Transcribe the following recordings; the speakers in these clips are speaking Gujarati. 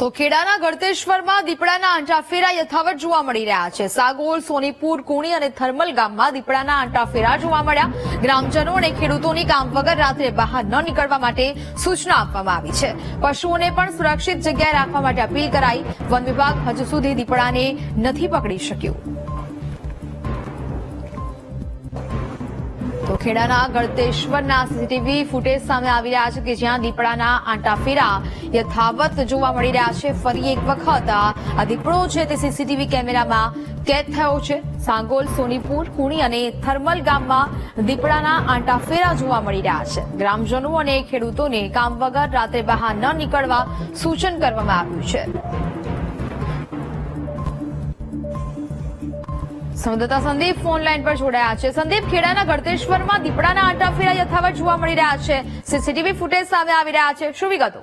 તો ખેડાના ગળતેશ્વરમાં દીપડાના આંટાફેરા યથાવત જોવા મળી રહ્યા છે. સાગોલ, સોનીપુર, કુણી અને થર્મલ ગામમાં દીપડાના આંટાફેરા જોવા મળ્યા. ગ્રામજનો અને ખેડૂતોની કામ વગર રાત્રે બહાર ન નીકળવા માટે સૂચના આપવામાં આવી છે. પશુઓને પણ સુરક્ષિત જગ્યાએ રાખવા માટે અપીલ કરાઈ. વન વિભાગ હજુ સુધી દીપડાને નથી પકડી શક્યું. તો ખેડાના ગળતેશ્વરના સીસીટીવી ફૂટેજ સામે આવી રહ્યા છે કે જ્યાં દીપડાના આંટાફેરા યથાવત જોવા મળી રહ્યા છે. ફરી એક વખત આ દીપડો છે તે સીસીટીવી કેમેરામાં કેદ થયો છે. સાંગોલ, સોનીપુર, કુણી અને થર્મલ ગામમાં દીપડાના આંટાફેરા જોવા મળી રહ્યા છે. ગ્રામજનો અને ખેડૂતોને કામ વગર રાત્રે બહાર ન નીકળવા સૂચન કરવામાં આવ્યું છે. સંવાદદાતા સંદીપ ફોન લાઈન પર જોડાયા છે. સંદીપ, ખેડાના ગળતેશ્વરમાં દીપડાના આંટા ફેરા યથાવત જોવા મળી રહ્યા છે. સીસીટીવી ફૂટેજ સામે આવી રહ્યા છે. શું વિગતો?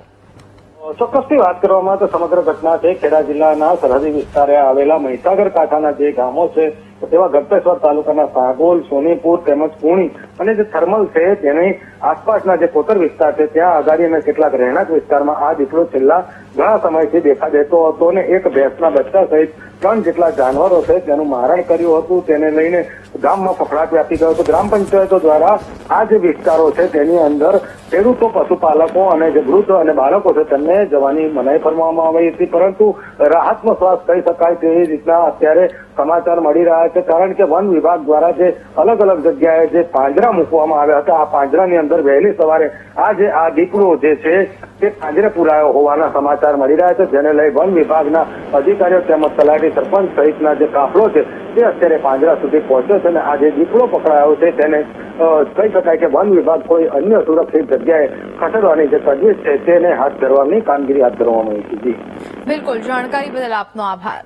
ચોક્કસથી વાત કરવામાં તો સમગ્ર ઘટના છે. ખેડા જિલ્લાના સરહદી વિસ્તારે આવેલા મહીસાગર કાંઠાના જે ગામો છે તેવા ગળતેશ્વર તાલુકાના સાગોલ, સોનીપુર તેમજ પૂણી અને જે થર્મલ છે તેની આસપાસના જે કોતર વિસ્તાર છે, ત્યાં આગાડી અને કેટલાક રહેણાંક વિસ્તારમાં આ દીપડો છેલ્લા ઘણા સમયથી દેખા દેતો હતો અને એક ભેંસના બચ્ચા સહિત ત્રણ જેટલા જાનવરો છે તેનું મારણ કર્યું હતું. તેને લઈને ગામમાં ફફડાટ વ્યાપી ગયો હતો. ગ્રામ પંચાયતો દ્વારા આ જે વિસ્તારો છે તેની અંદર ખેડૂતો, પશુપાલકો અને જે વૃદ્ધ અને બાળકો છે તેમને જવાની મનાઈ ફરમાવવામાં આવી હતી. પરંતુ રાહતનો શ્વાસ કહી શકાય તેવી રીતના અત્યારે સમાચાર મળી રહ્યા છે. કારણ કે વન વિભાગ દ્વારા જે અલગ અલગ જગ્યાએ જે પાંજરા મૂકવામાં આવ્યા હતા, આ પાંજરાની અંદર વહેલી સવારે આ જે આ દીપડો જે છે, તે પાંજરે પુરાયો હોવાના સમાચાર મળી રહ્યા છે. જેને લઈ વન વિભાગના અધિકારીઓ તેમજ તલાટી સરપંચ સહિતના જે કાફલો છે, તે અત્યારે પાંજરા સુધી પહોંચ્યો છે અને આ જે દીપડો પકડાયો છે, તેને કહી શકાય કે વન વિભાગ કોઈ અન્ય સુરક્ષિત જગ્યાએ ખસેડવાની જે તજવીજ છે, તેને હાથ ધરવાની કામગીરી હાથ ધરવામાં આવી છે. બિલકુલ. જાણકારી બદલ આપનો આભાર.